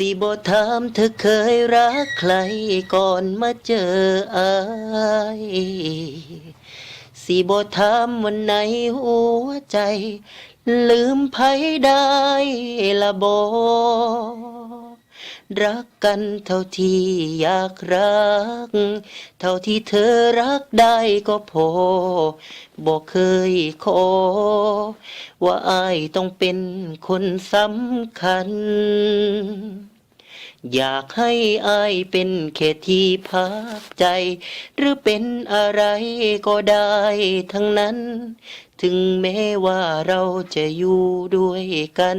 สิบอถามเธอเคยรักใครก่อนมาเจออายสิบถามวันไหนหัวใจ ลืมไผได้ละบอ รักกันเท่าที่อยากรัก เท่าที่เธอรักได้ก็พอบอกเคยขอ ว่าอายต้องเป็นคนสำคัญ อยากให้อายเป็นแค่ที่พักใจ หรือเป็นอะไรก็ได้ทั้งนั้น ถึงแม้ว่าเราจะอยู่ด้วยกัน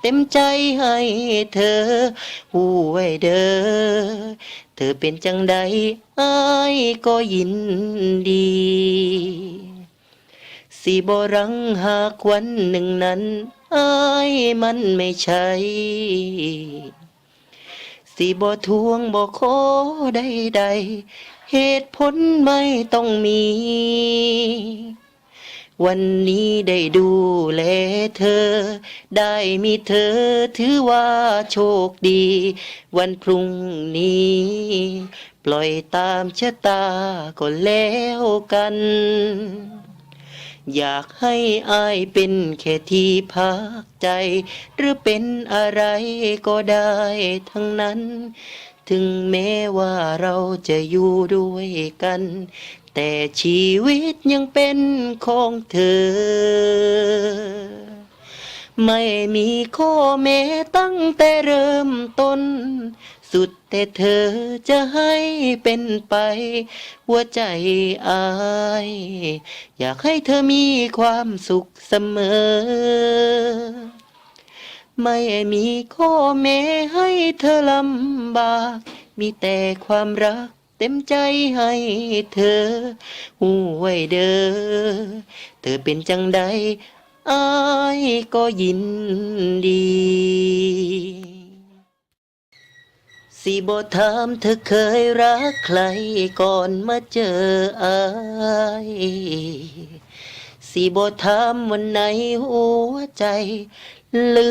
เต็มใจให้เธอหูไว้เด้อเธอเป็นจังใดอายก็ยินดีสิบรังหากวันหนึ่งนั้นอายมันไม่ใช่สิบ่ทวงบ่ขอใดๆเหตุผลไม่ต้องมี วันนี้ได้ดูแลเธอ ได้มีเธอถือว่าโชคดี วันพรุ่งนี้ ปล่อยตามชะตาก็แล้วกัน อยากให้อายเป็นแค่ที่พักใจ หรือเป็นอะไรก็ได้ทั้งนั้น ถึงแม้ว่าเราจะอยู่ด้วยกัน แต่ชีวิตยังเป็นของเธอ ไม่มีข้อแม้ตั้งแต่เริ่มต้น สุดแต่เธอจะให้เป็นไป หัวใจอาย อยากให้เธอมีความสุขเสมอ ไม่มีข้อแม้ให้เธอลำ บาก มีแต่ความรักเต็มใจให้เธอหูไว้เด้อเธอเป็นจังใดอายก็ยินดี สิบอถามเธอเคยรักใครก่อนมาเจออายสิบอถามวันไหนหัวใจลื